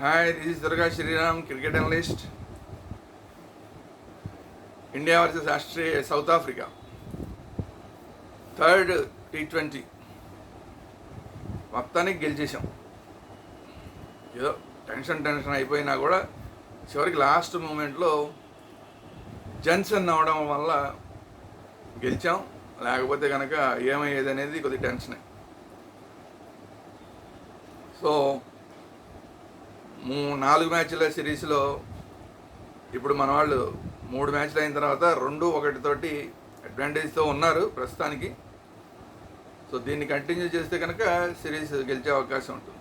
Hi this Durga Sriram cricket analyst India versus Australia South Africa third T twenty మొత్తానికి గెలిచేసాం ఏదో tension tension అయిపోయినా కూడా చివరికి లాస్ట్ మూమెంట్లో జన్సన్ అవడం వల్ల గెలిచాం. లేకపోతే కనుక ఏమయ్యేది అనేది కొద్దిగా టెన్షనే సో నాలుగు మ్యాచ్ల సిరీస్లో ఇప్పుడు మన వాళ్ళు మూడు మ్యాచ్లు అయిన తర్వాత రెండు ఒకటితోటి అడ్వాంటేజ్తో ఉన్నారు ప్రస్తుతానికి. సో దీన్ని కంటిన్యూ చేస్తే కనుక సిరీస్ గెలిచే అవకాశం ఉంటుంది.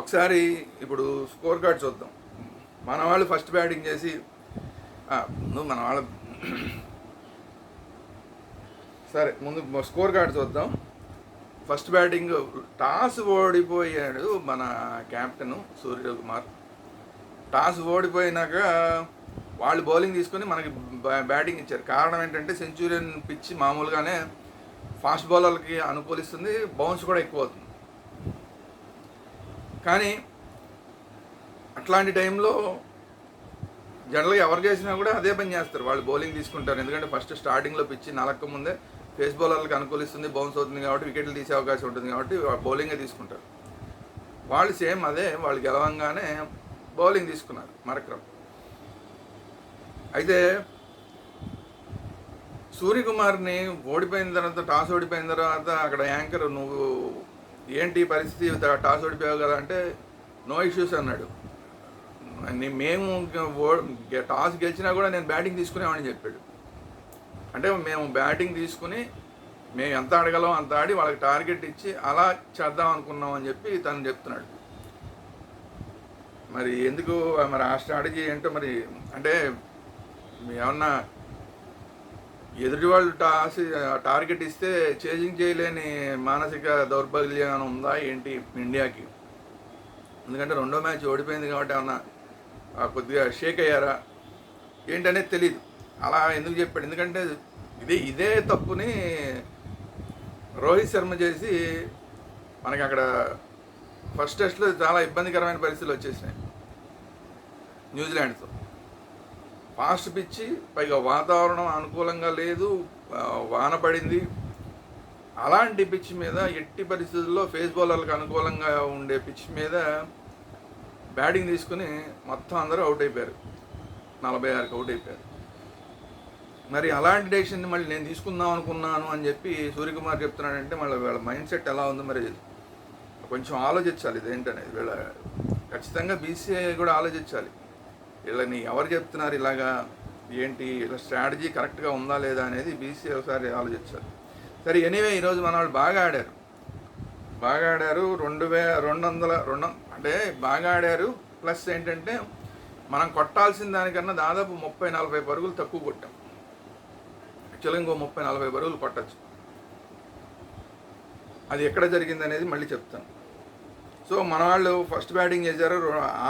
ఒకసారి ఇప్పుడు స్కోర్ కార్డ్ చూద్దాం. మన వాళ్ళు ఫస్ట్ బ్యాటింగ్ చేసి ముందు మన వాళ్ళ సరే ముందు స్కోర్ కార్డ్ చూద్దాం. ఫస్ట్ బ్యాటింగ్ టాస్ ఓడిపోయాడు మన కెప్టెన్ సూర్యకుమార్ టాస్ ఓడిపోయినాక వాళ్ళు బౌలింగ్ తీసుకొని మనకి బ్యాటింగ్ ఇచ్చారు. కారణం ఏంటంటే సెంచురియన్ పిచ్ మామూలుగానే ఫాస్ట్ బౌలర్లకి అనుకూలిస్తుంది బౌన్స్ కూడా ఎక్కువ అవుతుంది. కానీ అట్లాంటి టైంలో జనరల్గా ఎవరు చేసినా కూడా అదే పని చేస్తారు. వాళ్ళు బౌలింగ్ తీసుకుంటారు. ఎందుకంటే ఫస్ట్ స్టార్టింగ్లో పిచ్చి నలక్క ముందే ఫేస్ బౌలర్లకు అనుకూలిస్తుంది బౌన్స్ అవుతుంది కాబట్టి వికెట్లు తీసే అవకాశం ఉంటుంది కాబట్టి బౌలింగే తీసుకుంటారు. వాళ్ళు సేమ్ అదే వాళ్ళు గెలవంగానే బౌలింగ్ తీసుకున్నారు మరక్రమ్. అయితే సూర్యకుమార్ని ఓడిపోయిన తర్వాత టాస్ ఓడిపోయిన తర్వాత అక్కడ యాంకర్ నువ్వు ఏంటి పరిస్థితి? టాస్ ఓడిపోయావు కదా అంటే నో ఇష్యూస్ అన్నాడు. మేము టాస్ గెలిచినా కూడా నేను బ్యాటింగ్ తీసుకునేవాడిని చెప్పాడు. అంటే మేము బ్యాటింగ్ తీసుకుని మేము ఎంత ఆడగలం అంత ఆడి వాళ్ళకి టార్గెట్ ఇచ్చి అలా చేద్దాం అనుకున్నాం అని చెప్పి తను చెప్తున్నాడు. మరి ఎందుకు మరి ఆ స్ట్రాటజీ ఏంటో మరి అంటే ఏమన్నా ఎదుటి వాళ్ళు టాస్ టార్గెట్ ఇస్తే చేజింగ్ చేయలేని మానసిక దౌర్బల్యం ఏమైనా ఉందా ఏంటి ఇండియాకి? ఎందుకంటే రెండో మ్యాచ్ ఓడిపోయింది కాబట్టి ఏమన్నా కొద్దిగా షేక్ అయ్యారా ఏంటనేది తెలియదు అలా ఎందుకు చెప్పాడు? ఎందుకంటే ఇదే ఇదే తప్పుని రోహిత్ శర్మ చేసి మనకి అక్కడ ఫస్ట్ టెస్ట్లో చాలా ఇబ్బందికరమైన పరిస్థితులు వచ్చేసినాయి. న్యూజిలాండ్తో. ఫాస్ట్ పిచ్చి పైగా వాతావరణం అనుకూలంగా లేదు వాన పడింది. అలాంటి పిచ్ మీద ఎట్టి పరిస్థితుల్లో ఫేస్ బౌలర్లకు అనుకూలంగా ఉండే పిచ్ మీద బ్యాటింగ్ తీసుకుని మొత్తం అందరూ అవుట్ అయిపోయారు. నలభై ఆరుకి అవుట్ అయిపోయారు. మరి అలాంటి డెసిషన్ మళ్ళీ నేను తీసుకుందాం అనుకున్నాను అని చెప్పి సూర్యకుమార్ చెప్తున్నాడంటే మళ్ళీ వీళ్ళ మైండ్ సెట్ ఎలా ఉందో మరి కొంచెం ఆలోచించాలి ఇదేంటనేది వీళ్ళ ఖచ్చితంగా బీసీఐ కూడా ఆలోచించాలి. వీళ్ళని ఎవరు చెప్తున్నారు ఇలాగా? ఏంటి? ఇలా స్ట్రాటజీ కరెక్ట్గా ఉందా లేదా అనేది బీసీఐ ఒకసారి ఆలోచించాలి. సరే ఎనీవే ఈరోజు మన వాళ్ళు బాగా ఆడారు. బాగా ఆడారు. రెండు వే రెండు వందల రెండు అంటే బాగా ఆడారు. ప్లస్ ఏంటంటే మనం కొట్టాల్సిన దానికన్నా దాదాపు ముప్పై నలభై పరుగులు తక్కువ కొట్టాం. యాక్చువల్గా ఇంకో ముప్పై నలభై పరుగులు కొట్టచ్చు అది ఎక్కడ జరిగింది అనేది మళ్ళీ చెప్తాను. సో మన వాళ్ళు ఫస్ట్ బ్యాటింగ్ చేశారు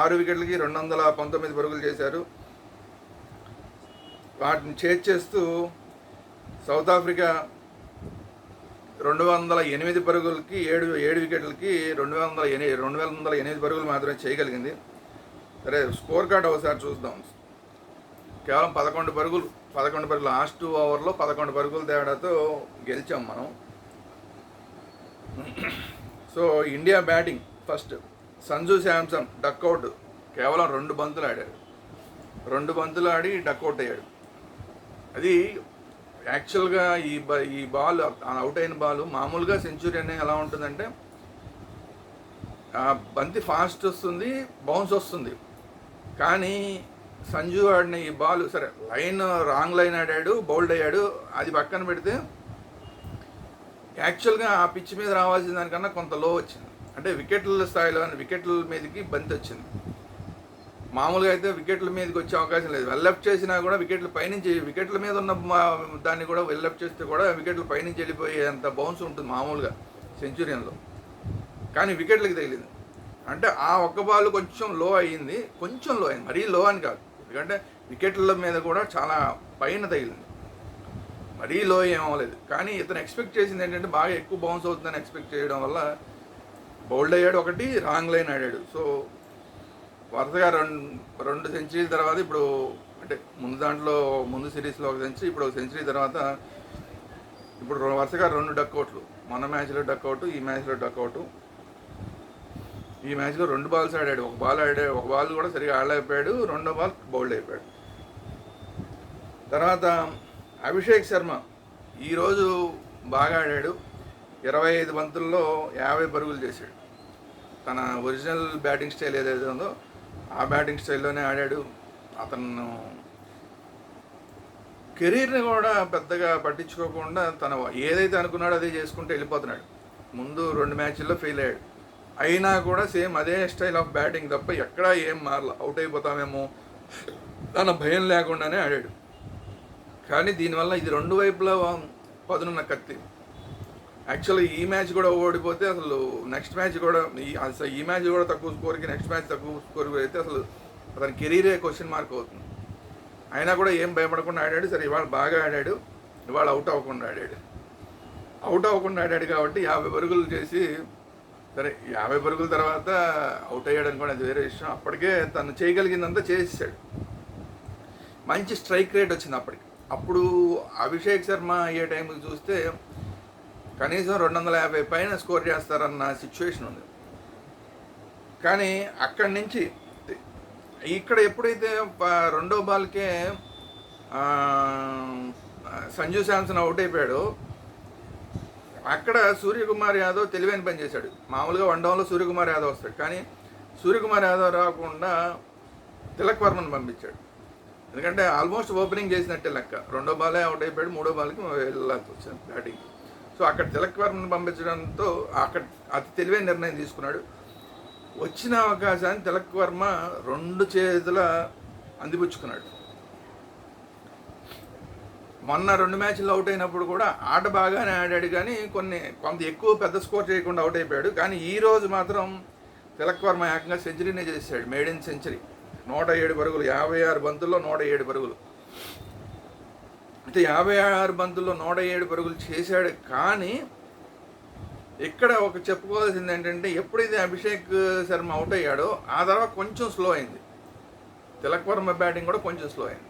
ఆరు వికెట్లకి రెండు వందల పంతొమ్మిది పరుగులు చేశారు. వాటిని చేజ్ చేస్తూ సౌత్ ఆఫ్రికా రెండు వందల ఎనిమిది పరుగులకి ఏడు ఏడు వికెట్లకి రెండు వందల ఎనిమిది రెండు వేల వందల ఎనిమిది పరుగులు మాత్రమే చేయగలిగింది. సరే స్కోర్ కార్డ్ ఒకసారి చూద్దాం. కేవలం పదకొండు పరుగులు పదకొండు పరుగులు లాస్ట్ ఓవర్లో పదకొండు పరుగుల తేడాతో గెలిచాం మనం. So India batting first. Sanju Samson duck out కేవలం రెండు బంతులు ఆడాడు రెండు బంతులు ఆడి డక్అవుట్ అయ్యాడు. అది యాక్చువల్గా ఈ బా ఈ బాల్ అవుట్ అయిన బాల్ మామూలుగా సెంచురీ అనేది ఎలా ఉంటుందంటే ఆ బంతి ఫాస్ట్ వస్తుంది బౌన్స్ వస్తుంది. కానీ సంజు ఆడిన ఈ బాల్ సరే లైన్ రాంగ్ లైన్ ఆడాడు బౌల్డ్ అయ్యాడు అది పక్కన పెడితే యాక్చువల్గా ఆ పిచ్ మీద రావాల్సిన దానికన్నా కొంత లో వచ్చింది. అంటే వికెట్ల స్థాయిలో వికెట్ల మీదకి బంతి వచ్చింది. మామూలుగా అయితే వికెట్ల మీదకి వచ్చే అవకాశం లేదు. వెల్లప్ చేసినా కూడా వికెట్ల పైనుంచి వికెట్ల మీద ఉన్న దాన్ని కూడా వెల్లప్ చేస్తే కూడా వికెట్ల పైనుంచి వెళ్ళిపోయేంత బౌన్స్ ఉంటుంది మామూలుగా సెంచురియన్లో. కానీ వికెట్లకి తగిలింది. అంటే ఆ ఒక్క బాల్ కొంచెం లో అయ్యింది. కొంచెం లో అయింది. మరీ లో అని కాదు. ఎందుకంటే వికెట్ల మీద కూడా చాలా పైన తగిలింది. మరీ లో ఏమవ్వలేదు కానీ ఇతను ఎక్స్పెక్ట్ చేసింది ఏంటంటే బాగా ఎక్కువ బౌన్స్ అవుతుందని ఎక్స్పెక్ట్ చేయడం వల్ల బౌల్డ్ అయ్యాడు ఒకటి రాంగ్ లైన్ ఆడాడు. సో వరుసగా రెండు రెండు సెంచరీల తర్వాత ఇప్పుడు అంటే ముందు దాంట్లో ముందు సిరీస్లో ఒక సెంచరీ ఇప్పుడు ఒక సెంచరీ తర్వాత ఇప్పుడు వరుసగా రెండు డక్అవుట్లు మొన్న మ్యాచ్లో డక్అవుట్ ఈ మ్యాచ్లో డక్అవుట్ ఈ మ్యాచ్లో రెండు బాల్స్ ఆడాడు. ఒక బాల్ ఆడాడు ఒక బాల్ కూడా సరిగా ఆడలేకపోయాడు. రెండో బాల్ బౌల్డ్ అయిపోయాడు. తర్వాత అభిషేక్ శర్మ ఈరోజు బాగా ఆడాడు. ఇరవై ఐదు బంతుల్లో యాభై పరుగులు చేశాడు. తన ఒరిజినల్ బ్యాటింగ్ స్టైల్ ఏదైతే ఉందో ఆ బ్యాటింగ్ స్టైల్లోనే ఆడాడు. అతను కెరీర్ని కూడా పెద్దగా పట్టించుకోకుండా తన ఏదైతే అనుకున్నాడో అదే చేసుకుంటూ వెళ్ళిపోతున్నాడు. ముందు రెండు మ్యాచ్ల్లో ఫెయిల్ అయ్యాడు. అయినా కూడా సేమ్ అదే స్టైల్ ఆఫ్ బ్యాటింగ్ తప్ప ఎక్కడా ఏం మారల. అవుట్ అయిపోతామేమో. తన భయం లేకుండానే ఆడాడు. కానీ దీనివల్ల ఇది రెండు వైపులా పదునున్న కత్తి. యాక్చువల్గా ఈ మ్యాచ్ కూడా ఓడిపోతే అసలు నెక్స్ట్ మ్యాచ్ కూడా ఈ అసలు ఈ మ్యాచ్ కూడా తక్కువ స్కోర్కి నెక్స్ట్ మ్యాచ్ తక్కువ స్కోర్ అయితే అసలు అతని కెరీరే క్వశ్చన్ మార్క్ అవుతుంది. అయినా కూడా ఏం భయపడకుండా ఆడాడు. సరే ఇవాళ బాగా ఆడాడు. ఇవాళ అవుట్ అవ్వకుండా ఆడాడు. అవుట్ అవ్వకుండా ఆడాడు కాబట్టి యాభై పరుగులు చేసి సరే యాభై పరుగుల తర్వాత అవుట్ అయ్యాడు అనుకోండి అది వేరే విషయం. అప్పటికే తను చేయగలిగిందంతా చేసేసాడు. మంచి స్ట్రైక్ రేట్ వచ్చింది అప్పటికి. అప్పుడు అభిషేక్ శర్మ అయ్యే టైంకి చూస్తే కనీసం రెండు వందల యాభై పైన స్కోర్ చేస్తారన్న సిచ్యువేషన్ ఉంది. కానీ అక్కడి నుంచి ఇక్కడ ఎప్పుడైతే రెండో బాల్కే సంజు శాంసన్ అవుట్ అయిపోయాడో అక్కడ సూర్యకుమార్ యాదవ్ తెలివైన పని చేశాడు. మామూలుగా వన్ డౌన్లో సూర్యకుమార్ యాదవ్ వస్తాడు. కానీ సూర్యకుమార్ యాదవ్ రాకుండా తిలక్ వర్మను పంపించాడు. ఎందుకంటే ఆల్మోస్ట్ ఓపెనింగ్ చేసినట్టే లెక్క. రెండో బాలే అవుట్ అయిపోయాడు మూడో బాల్కి వెళ్ళాల్సి వచ్చింది బ్యాటింగ్. సో అక్కడ తిలక్ వర్మను పంపించడంతో అక్కడ అతి తెలివైన నిర్ణయం తీసుకున్నాడు. వచ్చిన అవకాశాన్ని తిలక్ వర్మ రెండు చేతుల అందిపుచ్చుకున్నాడు. మొన్న రెండు మ్యాచ్లు అవుట్ అయినప్పుడు కూడా ఆట బాగానే ఆడాడు కానీ కొన్ని కొంత ఎక్కువ పెద్ద స్కోర్ చేయకుండా అవుట్ అయిపోయాడు. కానీ ఈ రోజు మాత్రం తిలక్ వర్మ ఏకంగా సెంచరీనే చేశాడు. Maiden century. నూట ఏడు పరుగులు. యాభై ఆరు బంతుల్లో నూట ఏడు పరుగులు. అంటే యాభై ఆరు బంతుల్లో నూట ఏడు పరుగులు చేశాడు. కానీ ఇక్కడ ఒక చెప్పుకోవాల్సింది ఏంటంటే ఎప్పుడైతే అభిషేక్ శర్మ అవుట్ అయ్యాడో ఆ తర్వాత కొంచెం స్లో అయింది. తిలక్ వర్మ బ్యాటింగ్ కూడా కొంచెం స్లో అయింది.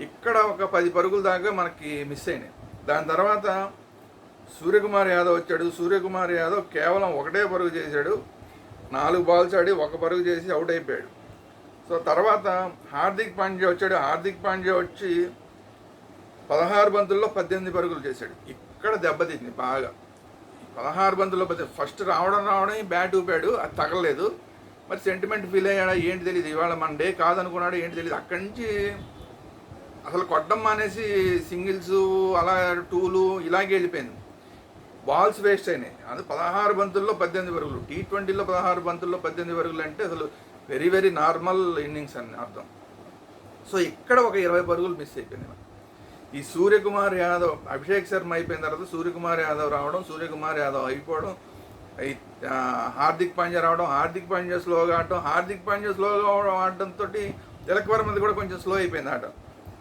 ఇక్కడ ఒక పది పరుగుల దాకా మనకి మిస్ అయినాయి. దాని తర్వాత సూర్యకుమార్ యాదవ్ వచ్చాడు. సూర్యకుమార్ యాదవ్ కేవలం ఒకటే పరుగు చేశాడు. నాలుగు బాల్స్ ఆడి ఒక పరుగు చేసి అవుట్ అయిపోయాడు. సో తర్వాత హార్దిక్ పాండ్యా వచ్చాడు. హార్దిక్ పాండ్యా వచ్చి పదహారు బంతుల్లో పద్దెనిమిది పరుగులు చేశాడు. ఇక్కడ దెబ్బతింది బాగా. పదహారు బంతుల్లో పది ఫస్ట్ రావడం రావడం బ్యాట్ ఊపాడు. అది తగలలేదు. మరి సెంటిమెంట్ ఫీల్ అయ్యాడా? ఏంటి తెలియదు ఇవాళ మన డే కాదనుకున్నాడు? ఏంటి తెలియదు అక్కడి నుంచి అసలు కొట్టడం మానేసి సింగిల్స్ అలా టూలు ఇలాగే వెళ్ళిపోయింది. బాల్స్ వేస్ట్ అయినాయి. అది పదహారు బంతుల్లో పద్దెనిమిది పరుగులు టీ ట్వంటీలో పదహారు బంతుల్లో పద్దెనిమిది పరుగులు అంటే అసలు వెరీ వెరీ నార్మల్ ఇన్నింగ్స్ అని అర్థం. సో ఇక్కడ ఒక ఇరవై పరుగులు మిస్ అయిపోయింది ఈ సూర్యకుమార్ యాదవ్ అభిషేక్ శర్మ అయిపోయిన తర్వాత సూర్యకుమార్ యాదవ్ రావడం సూర్యకుమార్ యాదవ్ అయిపోవడం ఈ, హార్దిక్ పాండ్యా రావడం హార్దిక్ పాండ్యా స్లోగా ఆడటం హార్దిక్ పాండ్యా స్లోగా ఆడడంతో తిలక్ వర్మది కూడా కొంచెం స్లో అయిపోయింది ఆట.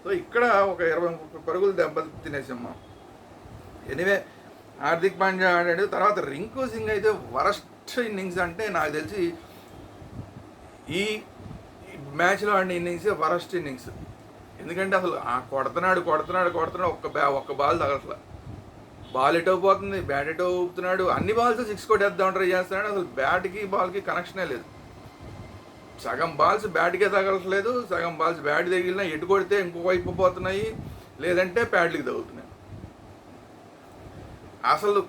సో ఇక్కడ ఒక ఇరవై ముప్పై పరుగులు దెబ్బ తినేసాం మనం. ఎనివే హార్దిక్ పాండ్యా ఆడాడు. తర్వాత రింకు సింగ్ అయితే వరస్ట్ ఇన్నింగ్స్ అంటే నాకు తెలిసి ఈ మ్యాచ్లో ఆడిన ఇన్నింగ్స్ వరస్ట్ ఇన్నింగ్స్. ఎందుకంటే అసలు ఆ కొడుతున్నాడు కొడుతున్నాడు కొడుతున్నాడు. ఒక్క బ్యా ఒక్క బాల్ తగలట్లా. బాల్ ఎటో పోతుంది? బ్యాట్ ఎటో ఊపుతున్నాడు? అన్ని బాల్స్ సిక్స్ కొట్టేద్దాం ట్రై చేస్తున్నాడు? అసలు బ్యాట్కి బాల్కి కనెక్షనే లేదు. సగం బాల్స్ బ్యాట్కే తగలట్లేదు సగం బాల్స్ బ్యాట్ తగిలినా ఎటు కొడితే ఇంకో వైపు పోతున్నాయి లేదంటే ప్యాడ్లకి తగులుతున్నాయి. అసలు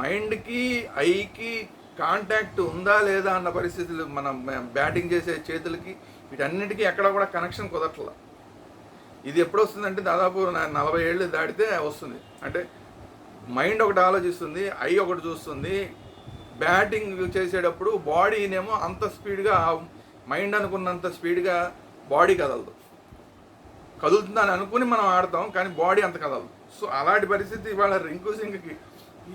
మైండ్కి ఐకి కాంటాక్ట్ ఉందా లేదా అన్న పరిస్థితులు మనం బ్యాటింగ్ చేసే చేతులకి వీటన్నిటికీ ఎక్కడ కూడా కనెక్షన్ కుదరట్లా. ఇది ఎప్పుడు వస్తుందంటే దాదాపు నలభై ఏళ్ళు దాటితే వస్తుంది. అంటే మైండ్ ఒకటి ఆలోచిస్తుంది ఐ ఒకటి చూస్తుంది. బ్యాటింగ్ చేసేటప్పుడు బాడీనేమో అంత స్పీడ్గా మైండ్ అనుకున్నంత స్పీడ్గా బాడీ కదలదు. కదులుతుందని అనుకుని మనం ఆడతాం కానీ బాడీ అంత కదలదు. సో అలాంటి పరిస్థితి ఇవాళ రింకు సింగ్కి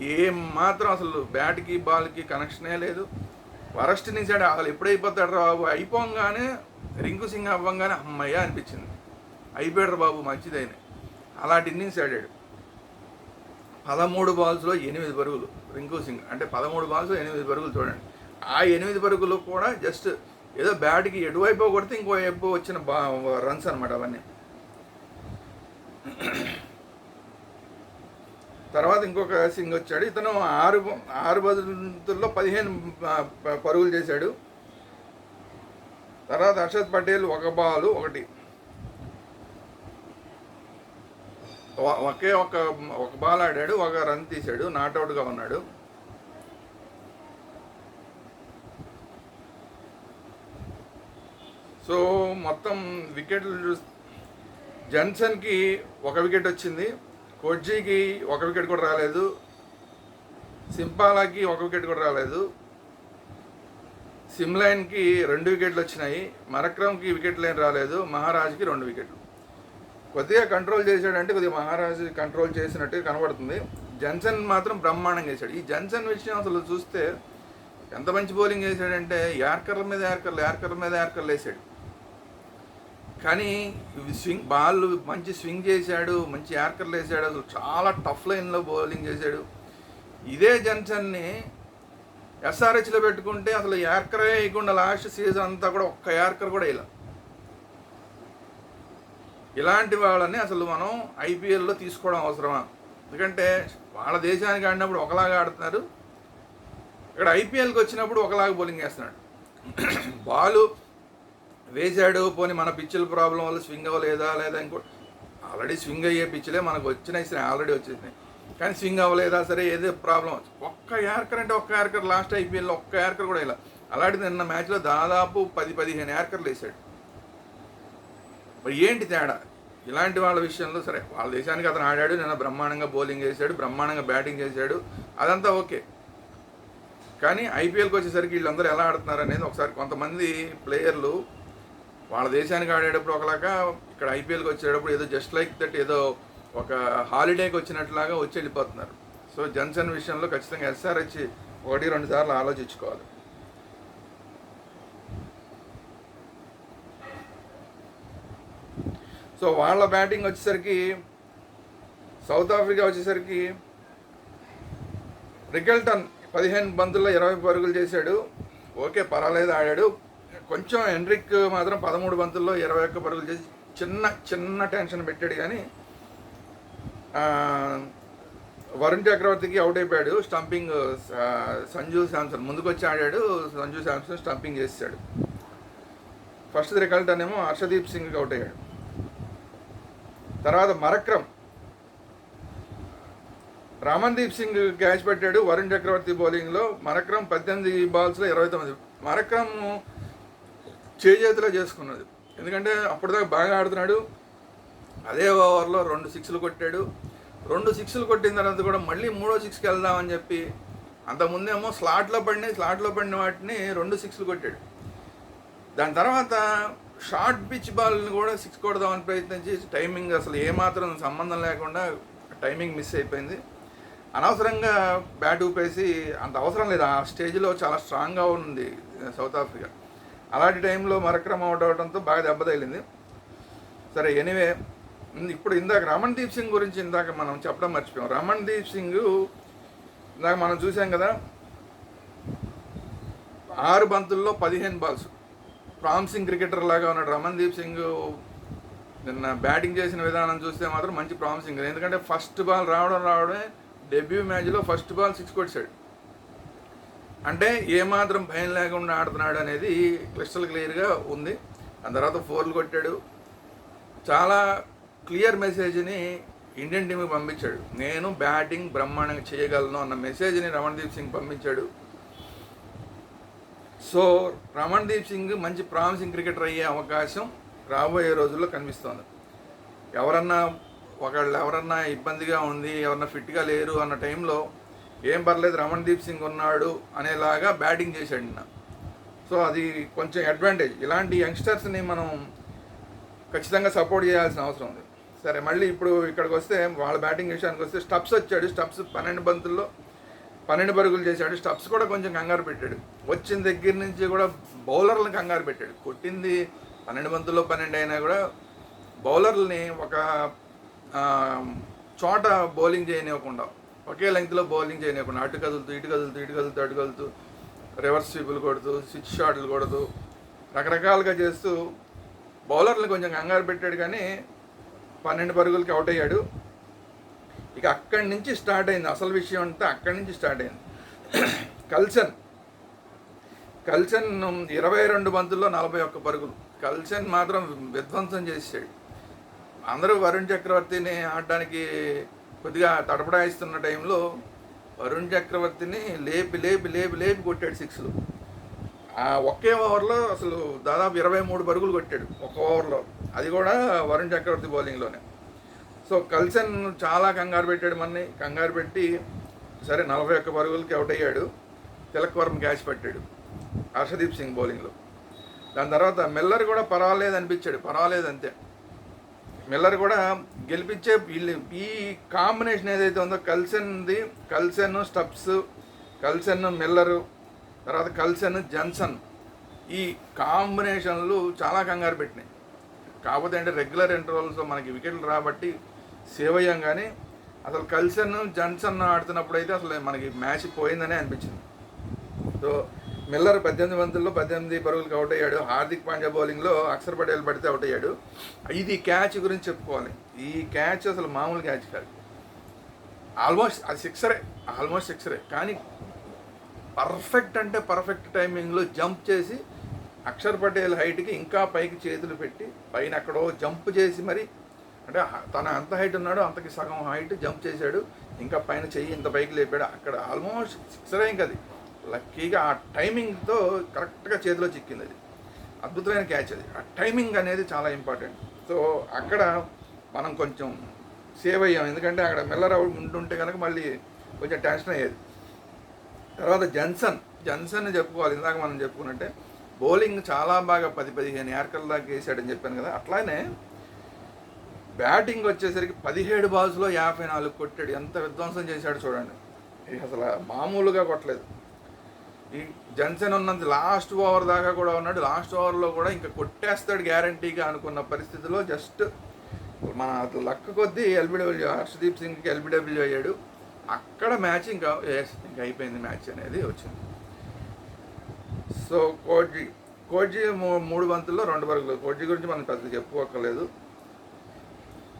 ఏం మాత్రం అసలు బ్యాట్కి బాల్కి కనెక్షనే లేదు. వరస్ట్ నుంచి అంటే అసలు ఎప్పుడైపోతాడు బాబు? అయిపోగానే రింకు సింగ్ అవ్వంగానే అమ్మయ్య అనిపించింది. అయిపోయాడు బాబు మంచిదైన అలాంటి ఇన్నింగ్స్ ఆడాడు. పదమూడు బాల్స్లో ఎనిమిది పరుగులు రింకు సింగ్. అంటే పదమూడు బాల్స్ ఎనిమిది పరుగులు చూడండి. ఆ ఎనిమిది పరుగులు కూడా జస్ట్ ఏదో బ్యాట్కి ఎటువైపు కొడితే ఇంకో వైపు వచ్చిన బా రన్స్ అనమాట అవన్నీ. తర్వాత ఇంకొక సింగ్ వచ్చాడు. ఇతను ఆరు ఆరు బంతుల్లో పదిహేను పరుగులు చేశాడు. తర్వాత హర్షద్ పటేల్ ఒక బాలు ఒకటి. ఒకే ఒక ఒక బాల్ ఆడాడు ఒక రన్ తీశాడు నాట్అవుట్గా ఉన్నాడు. సో మొత్తం వికెట్లు చూ జన్సన్కి ఒక వికెట్ వచ్చింది. కోజ్జీకి ఒక వికెట్ కూడా రాలేదు. సింపాలాకి ఒక వికెట్ కూడా రాలేదు. సిమ్లైన్కి రెండు వికెట్లు వచ్చినాయి. మరక్రమ్కి వికెట్లు ఏం రాలేదు. మహారాజ్కి రెండు వికెట్లు. కొద్దిగా కంట్రోల్ చేశాడంటే కొద్దిగా మహారాజ్ కంట్రోల్ చేసినట్టు కనబడుతుంది. జన్సన్ మాత్రం బ్రహ్మాండంగా వేశాడు. ఈ జన్సన్ విషయం అసలు చూస్తే ఎంత మంచి బౌలింగ్ వేసాడంటే యార్కర్ల మీద యార్కర్లు యార్కర్ల మీద యార్కర్లు వేసాడు కానీ స్వింగ్ బాల్ మంచి స్వింగ్ చేశాడు మంచి యార్కర్లు వేసాడు అసలు చాలా టఫ్ లైన్లో బౌలింగ్ చేశాడు. ఇదే జన్సన్ని ఎస్ఆర్హెచ్లో పెట్టుకుంటే అసలు యార్కరే వేయకుండా లాస్ట్ సీజన్ అంతా కూడా ఒక్క యార్కర్ కూడా ఇలా ఇలాంటి వాళ్ళని అసలు మనం ఐపీఎల్లో తీసుకోవడం అవసరమా? ఎందుకంటే వాళ్ళ దేశానికి ఆడినప్పుడు ఒకలాగా ఆడుతున్నారు. ఇక్కడ ఐపీఎల్కి వచ్చినప్పుడు ఒకలాగా బౌలింగ్ వేస్తున్నాడు బాలు వేశాడు పోనీ మన పిచ్చుల ప్రాబ్లం వల్ల స్వింగ్ అవ్వలేదా లేదా ఇంకోటి ఆల్రెడీ స్వింగ్ అయ్యే పిచ్చులే మనకు వచ్చినాయి ఆల్రెడీ వచ్చేసినాయి. కానీ స్వింగ్ అవ్వలేదా సరే ఏదో ప్రాబ్లం. ఒక్క యార్కర్ అంటే ఒక్క యార్కర్ లాస్ట్ ఐపీఎల్లో ఒక్క యార్కర్ కూడా ఇలా. అలాంటిది నిన్న మ్యాచ్లో దాదాపు పది పదిహేను యార్కర్లు వేసాడు మరి ఏంటి తేడా? ఇలాంటి వాళ్ళ విషయంలో సరే వాళ్ళ దేశానికి అతను ఆడాడు నిన్న బ్రహ్మాండంగా బౌలింగ్ చేశాడు బ్రహ్మాండంగా బ్యాటింగ్ చేశాడు అదంతా ఓకే. కానీ ఐపీఎల్కి వచ్చేసరికి వీళ్ళందరూ ఎలా ఆడుతున్నారు అనేది ఒకసారి కొంతమంది ప్లేయర్లు వాళ్ళ దేశానికి ఆడేటప్పుడు ఒకలాగా ఇక్కడ ఐపీఎల్కి వచ్చేటప్పుడు ఏదో జస్ట్ లైక్ దట్ ఏదో ఒక హాలిడేకి వచ్చినట్లాగా వచ్చి వెళ్ళిపోతున్నారు. సో జన్సన్ విషయంలో ఖచ్చితంగా ఎస్ఆర్హెచ్ ఒకటి రెండు సార్లు ఆలోచించుకోవాలి. సో వాళ్ళ బ్యాటింగ్ వచ్చేసరికి సౌత్ ఆఫ్రికా వచ్చేసరికి రికెల్టన్ పదిహేను బంతుల్లో ఇరవై పరుగులు చేశాడు. ఓకే పర్వాలేదు ఆడాడు. కొంచెం ఎండ్రిక్ మాత్రం పదమూడు బంతుల్లో ఇరవై ఒక్క పరుగులు చేసి చిన్న చిన్న టెన్షన్ పెట్టాడు కానీ వరుణ్ చక్రవర్తికి అవుట్ అయిపోయాడు. స్టంపింగ్ సంజు శాంసన్. ముందుకు వచ్చి ఆడాడు. సంజు శాంసన్ స్టంపింగ్ చేశాడు ఫస్ట్ రికల్టన్ ఏమో హర్షదీప్ సింగ్ అవుట్ అయ్యాడు. తర్వాత మరక్రమ్. రామన్దీప్ సింగ్ క్యాచ్ పెట్టాడు. వరుణ్ చక్రవర్తి బౌలింగ్లో మరక్రమ్ పద్దెనిమిది బాల్స్లో ఇరవై తొమ్మిది. మరక్రమ్ చేజేతిలో చేసుకున్నది. ఎందుకంటే అప్పటిదాకా బాగా ఆడుతున్నాడు. అదే ఓవర్లో రెండు సిక్స్లు కొట్టాడు. రెండు సిక్స్లు కొట్టిన తర్వాత కూడా మళ్ళీ మూడో సిక్స్కి వెళ్దామని చెప్పి అంతకుముందేమో స్లాట్లో పడినాయి స్లాట్లో పడిన వాటిని రెండు సిక్స్లు కొట్టాడు. దాని తర్వాత షార్ట్ పిచ్ బాల్ని కూడా సిక్స్ కొడదామని ప్రయత్నించి టైమింగ్ అసలు ఏమాత్రం సంబంధం లేకుండా టైమింగ్ మిస్ అయిపోయింది. అనవసరంగా బ్యాట్ ఊపేసి అంత అవసరం లేదు. ఆ స్టేజ్లో చాలా స్ట్రాంగ్గా ఉంది సౌత్ ఆఫ్రికా. అలాంటి టైంలో మరక్రమం అవడంతో బాగా దెబ్బతగిలింది సరే ఎనీవే ఇప్పుడు ఇందాక రమణ్దీప్ సింగ్ గురించి ఇందాక మనం చెప్పడం మర్చిపోయాం. రమణ్దీప్ సింగ్ ఇందాక మనం చూసాం కదా ఆరు బంతుల్లో పదిహేను బాల్స్. ప్రామిసింగ్ క్రికెటర్ లాగా ఉన్నాడు. రమణ్దీప్ సింగ్ నిన్న బ్యాటింగ్ చేసిన విధానం చూస్తే మాత్రం మంచి ప్రామిసింగ్. ఎందుకంటే ఫస్ట్ బాల్ రావడం రావడమే డెబ్యూ మ్యాచ్లో ఫస్ట్ బాల్ సిక్స్ కొట్టాడు అంటే ఏమాత్రం భయం లేకుండా ఆడుతున్నాడు అనేది క్లిస్టల్ క్లియర్గా ఉంది. దాని తర్వాత ఫోర్లు కొట్టాడు. చాలా క్లియర్ మెసేజ్ని ఇండియన్ టీంకి పంపించాడు. నేను బ్యాటింగ్ బ్రహ్మాండంగా చేయగలను అన్న మెసేజ్ని రమణ్దీప్ సింగ్ పంపించాడు. సో రమణ్దీప్ సింగ్ మంచి ప్రామిసింగ్ క్రికెటర్ అయ్యే అవకాశం రాబోయే రోజుల్లో కనిపిస్తోంది. ఎవరన్నా ఒకళ్ళు ఎవరన్నా ఇబ్బందిగా ఉంది ఎవరన్నా ఫిట్గా లేరు అన్న టైంలో ఏం పర్లేదు రమణ్దీప్ సింగ్ ఉన్నాడు అనేలాగా బ్యాటింగ్ చేశాడు నిన్న. సో అది కొంచెం అడ్వాంటేజ్ ఇలాంటి యంగ్స్టర్స్ని మనం ఖచ్చితంగా సపోర్ట్ చేయాల్సిన అవసరం ఉంది. సరే మళ్ళీ ఇప్పుడు ఇక్కడికి వస్తే వాళ్ళ బ్యాటింగ్ విషయానికి వస్తే స్టప్స్ వచ్చాడు. స్టప్స్ పన్నెండు బంతుల్లో పన్నెండు పరుగులు చేశాడు. స్టప్స్ కూడా కొంచెం కంగారు పెట్టాడు. వచ్చిన దగ్గర నుంచి కూడా బౌలర్లను కంగారు పెట్టాడు. కొట్టింది పన్నెండు బంతుల్లో పన్నెండు అయినా కూడా బౌలర్లని ఒక చోట బౌలింగ్ చేయనివ్వకుండా ఒకే లెంగ్త్లో బౌలింగ్ చేయకుండా అటు కదులుతూ ఇటు కదులుతూ ఇటు కదులుతూ అటు కదులుతూ రివర్స్ స్వీపులు కొడుతూ స్విచ్ షాట్లు కొడుతూ రకరకాలుగా చేస్తూ బౌలర్లు కొంచెం కంగారు పెట్టాడు కానీ పన్నెండు పరుగులకి అవుట్ అయ్యాడు. ఇక అక్కడి నుంచి స్టార్ట్ అయింది. అసలు విషయం అంతా అక్కడి నుంచి స్టార్ట్ అయింది. కల్సన్ కల్సన్ ఇరవై రెండు బంతుల్లో నలభై ఒక్క పరుగులు. కల్సన్ మాత్రం విధ్వంసం చేసాడు అందరూ వరుణ్ చక్రవర్తిని ఆడడానికి కొద్దిగా తడపడాయిస్తున్న టైంలో వరుణ్ చక్రవర్తిని లేపి లేపి లేపి లేపి కొట్టాడు సిక్స్లు ఆ ఒకే ఓవర్లో అసలు దాదాపు ఇరవై మూడు పరుగులు కొట్టాడు ఒక ఓవర్లో. అది కూడా వరుణ్ చక్రవర్తి బౌలింగ్లోనే సో కల్సన్ చాలా కంగారు పెట్టాడు మన్ని. కంగారు పెట్టి సరే నలభై ఒక్క పరుగులకి అవుట్ అయ్యాడు. తిలక్వరం క్యాచ్ పెట్టాడు. హర్షదీప్ సింగ్ బౌలింగ్లో దాని తర్వాత మిల్లర్ కూడా పర్వాలేదు అనిపించాడు. పర్వాలేదు అంతే. మిల్లర్ కూడా గెలిపించే వీళ్ళు ఈ కాంబినేషన్ ఏదైతే ఉందో కల్సన్ది కల్సన్ స్టప్స్ కల్సన్ మిల్లరు తర్వాత కల్సన్ జన్సన్ ఈ కాంబినేషన్లు చాలా కంగారు పెట్టినాయి. కాకపోతే అంటే రెగ్యులర్ ఇంటర్వల్స్లో మనకి వికెట్లు రాబట్టి సేవ్ అయ్యాం కానీ అసలు కల్సన్ జన్సన్ ఆడుతున్నప్పుడు అయితే అసలు మనకి మ్యాచ్ పోయిందనే అనిపించింది. సో మిల్లర్ పద్దెనిమిది బంతుల్లో పద్దెనిమిది పరుగులకు అవుట్ అయ్యాడు. హార్దిక్ పాండ్యా బౌలింగ్లో అక్షర్ పటేల్ పడితే అవుట్ అయ్యాడు. ఇది క్యాచ్ గురించి చెప్పుకోవాలి. ఈ క్యాచ్ అసలు మామూలు క్యాచ్ కాదు. ఆల్మోస్ట్ అది సిక్సరే ఆల్మోస్ట్ సిక్సరే కానీ పర్ఫెక్ట్ అంటే పర్ఫెక్ట్ టైమింగ్లో జంప్ చేసి అక్షర్ పటేల్ హైట్కి ఇంకా పైకి చేతులు పెట్టి పైన ఎక్కడో జంప్ చేసి మరి అంటే తన ఎంత హైట్ ఉన్నాడో అంతకి సగం హైట్ జంప్ చేశాడు. ఇంకా పైన చెయ్యి ఇంత పైకి లేపాడు. అక్కడ ఆల్మోస్ట్ సిక్సరే ఇంకా అది. లక్కీగా ఆ టైమింగ్తో కరెక్ట్గా చేతిలో చిక్కింది అది. అద్భుతమైన క్యాచ్ అది. ఆ టైమింగ్ అనేది చాలా ఇంపార్టెంట్. సో అక్కడ మనం కొంచెం సేవ్ అయ్యాం. ఎందుకంటే అక్కడ మిల్లర్ అవుట్ ఉంటుంటే కనుక మళ్ళీ కొంచెం టెన్షన్ అయ్యేది. తర్వాత జన్సన్. జన్సన్ చెప్పుకోవాలి. ఇందాక మనం చెప్పుకున్నట్టే బౌలింగ్ చాలా బాగా పది పదిహేను యార్కర్ దాకా వేసాడని చెప్పాను కదా. అట్లానే బ్యాటింగ్ వచ్చేసరికి పదిహేడు బాల్స్లో యాభై నాలుగు కొట్టాడు. ఎంత విధ్వంసం చేశాడు చూడండి. అసలు మామూలుగా కొట్టలేదు. ఈ జన్సన్ ఉన్నంత లాస్ట్ ఓవర్ దాకా కూడా ఉన్నాడు. లాస్ట్ ఓవర్లో కూడా ఇంకా కొట్టేస్తాడు గ్యారంటీగా అనుకున్న పరిస్థితిలో జస్ట్ మన లక్క కొద్దీ ఎల్బిడబ్ల్యూ హర్షదీప్ సింగ్కి ఎల్బిడబ్ల్యూ అయ్యాడు. అక్కడ మ్యాచ్ ఇంకా ఇంకా అయిపోయింది మ్యాచ్ అనేది వచ్చింది. సో కోడ్జీ కోడ్జీ మూ- మూడు బంతుల్లో రెండు వరకు కోడ్జీ గురించి మనం పెద్ద చెప్పుకోకర్లేదు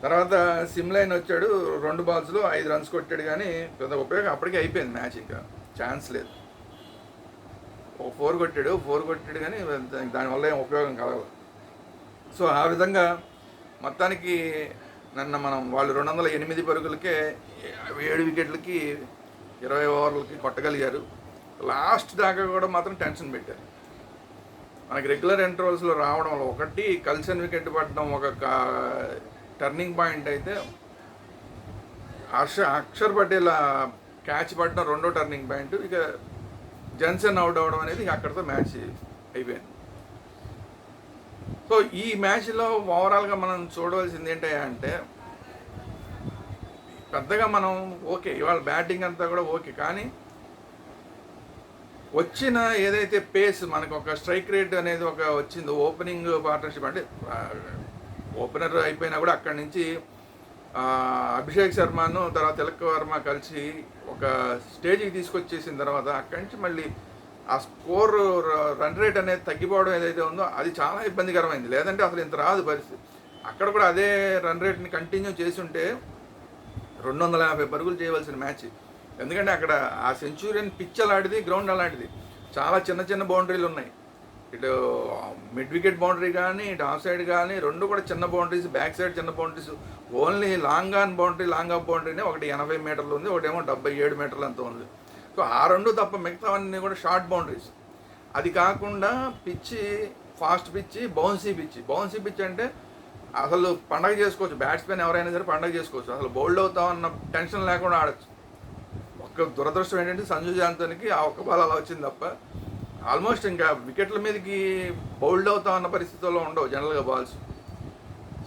తర్వాత సిమ్లైన్ వచ్చాడు. రెండు బాల్స్లో ఐదు రన్స్ కొట్టాడు కానీ పెద్ద ఉపయోగం అప్పటికే అయిపోయింది మ్యాచ్ ఇంకా. ఛాన్స్ లేదు. ఒక ఫోర్ కొట్టాడు ఫోర్ కొట్టాడు కానీ దానివల్ల ఏం ఉపయోగం కలగదు. సో ఆ విధంగా మొత్తానికి నన్ను మనం వాళ్ళు రెండు వందల ఎనిమిది పరుగులకే ఏడు వికెట్లకి ఇరవై ఓవర్లకి కొట్టగలిగారు. లాస్ట్ దాకా కూడా మాత్రం టెన్షన్ పెట్టారు. మనకి రెగ్యులర్ ఇంటర్వల్స్లో రావడం వల్ల ఒకటి కల్సన్ వికెట్ పడడం ఒక టర్నింగ్ పాయింట్ అయితే హర్ష అక్షర్ పటేల్ క్యాచ్ పడడం రెండో టర్నింగ్ పాయింట్. ఇక జన్సన్ అవుట్ అవడం అనేది అక్కడితో మ్యాచ్ అయిపోయింది. సో ఈ మ్యాచ్లో ఓవరాల్గా మనం చూడవలసింది ఏంటయ్యా అంటే పెద్దగా మనం ఓకే ఇవాళ బ్యాటింగ్ అంతా కూడా ఓకే కానీ వచ్చిన ఏదైతే పేస్ మనకు ఒక స్ట్రైక్ రేట్ అనేది ఒక వచ్చింది ఓపెనింగ్ పార్ట్నర్షిప్ అంటే ఓపెనర్ అయిపోయినా కూడా అక్కడి నుంచి అభిషేక్ శర్మను తర్వాత తిలక్ వర్మ కలిసి ఒక స్టేజ్కి తీసుకొచ్చేసిన తర్వాత అక్కడి నుంచి మళ్ళీ ఆ స్కోర్ రన్ రేట్ అనేది తగ్గిపోవడం ఏదైతే ఉందో అది చాలా ఇబ్బందికరమైంది. లేదంటే అసలు ఇంత రాదు పరిస్థితి. అక్కడ కూడా అదే రన్ రేట్ని కంటిన్యూ చేసి ఉంటే రెండు వందల యాభై పరుగులు చేయవలసిన మ్యాచ్. ఎందుకంటే అక్కడ ఆ సెంచురియన్ పిచ్ అలాంటిది గ్రౌండ్ అలాంటిది. చాలా చిన్న చిన్న బౌండరీలు ఉన్నాయి ఇటు మిడ్ వికెట్ బౌండరీ కానీ ఇటు ఆఫ్ సైడ్ కానీ రెండు కూడా చిన్న బౌండరీస్ బ్యాక్ సైడ్ చిన్న boundaries. Only long on boundary long off బౌండరీనే ఒకటి ఎనభై మీటర్లు ఉంది ఒకటేమో డెబ్బై ఏడు మీటర్లు అంత ఉంది. సో ఆ రెండు తప్ప మిగతావన్నీ కూడా షార్ట్ బౌండరీస్. అది కాకుండా పిచ్చి ఫాస్ట్ పిచ్చి బౌన్సీ పిచ్చి. బౌన్సీ పిచ్ అంటే అసలు పండగ చేసుకోవచ్చు. బ్యాట్స్మెన్ ఎవరైనా సరే పండగ చేసుకోవచ్చు. అసలు బౌల్డ్ అవుతామన్న టెన్షన్ లేకుండా ఆడచ్చు. ఒక్క దురదృష్టం ఏంటంటే సంజు జాన్సన్కి ఆ ఒక్క బాల్ అలా వచ్చింది తప్ప ఆల్మోస్ట్ ఇంకా వికెట్ల మీదకి బౌల్డ్ అవుతా ఉన్న పరిస్థితుల్లో ఉండవు జనరల్గా బాల్స్.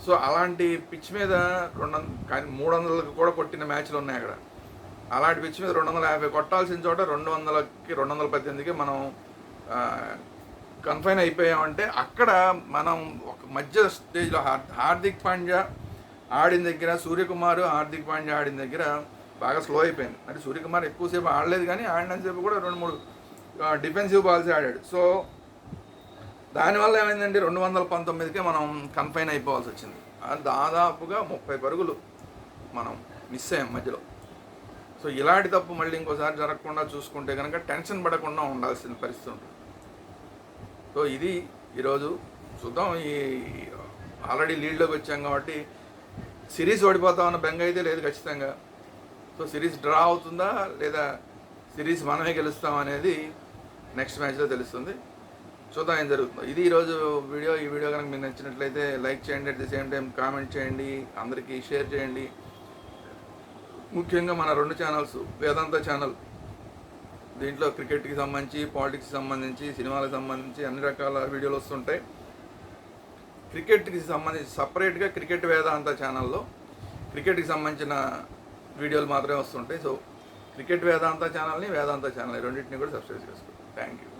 సో అలాంటి పిచ్ మీద రెండు కానీ మూడు వందలకు కూడా కొట్టిన మ్యాచ్లు ఉన్నాయి అక్కడ. అలాంటి పిచ్ మీద రెండు వందల యాభై కొట్టాల్సిన చోట రెండు వందలకి రెండు వందల పద్దెనిమిదికి మనం కన్ఫైన్ అయిపోయామంటే అక్కడ మనం ఒక మధ్య స్టేజ్లో హార్ హార్దిక్ పాండ్యా ఆడిన దగ్గర సూర్యకుమార్ హార్దిక్ పాండ్యా ఆడిన దగ్గర బాగా స్లో అయిపోయింది. అంటే సూర్యకుమార్ ఎక్కువసేపు ఆడలేదు కానీ ఆడినంతసేపు కూడా రెండు మూడు డిఫెన్సివ్ బాల్స్ ఆడాడు. సో దానివల్ల ఏమైందంటే రెండు వందల పంతొమ్మిదికే మనం కన్ఫైన్ అయిపోవాల్సి వచ్చింది. దాదాపుగా ముప్పై పరుగులు మనం మిస్ అయ్యాం మధ్యలో. సో ఇలాంటి తప్పు మళ్ళీ ఇంకోసారి జరగకుండా చూసుకుంటే కనుక టెన్షన్ పడకుండా ఉండాల్సిన పరిస్థితి ఉంటుంది. సో ఇది ఈరోజు చూద్దాం. ఈ ఆల్రెడీ లీడ్లోకి వచ్చాం కాబట్టి సిరీస్ ఓడిపోతామన్న బెంగ అయితే లేదు ఖచ్చితంగా. సో సిరీస్ డ్రా అవుతుందా లేదా సిరీస్ మనమే గెలుస్తాం అనేది నెక్స్ట్ మ్యాచ్లో తెలుస్తుంది. చూద్దాం ఏం జరుగుతుందో ఇది ఈరోజు వీడియో ఈ వీడియో కనుక మీకు నచ్చినట్లయితే లైక్ చేయండి at the same time comment చేయండి అందరికీ షేర్ చేయండి. ముఖ్యంగా మన రెండు ఛానల్స్ వేదాంత ఛానల్ దీంట్లో క్రికెట్కి సంబంధించి పాలిటిక్స్కి సంబంధించి సినిమాలకు సంబంధించి అన్ని రకాల వీడియోలు వస్తుంటాయి. క్రికెట్కి సంబంధించి సపరేట్గా క్రికెట్ వేదాంత ఛానల్లో క్రికెట్కి సంబంధించిన వీడియోలు మాత్రమే వస్తుంటాయి. సో క్రికెట్ వేదాంత ఛానల్ని వేదాంత ఛానల్ రెండింటిని కూడా సబ్స్క్రైబ్ చేసుకోండి Thank you.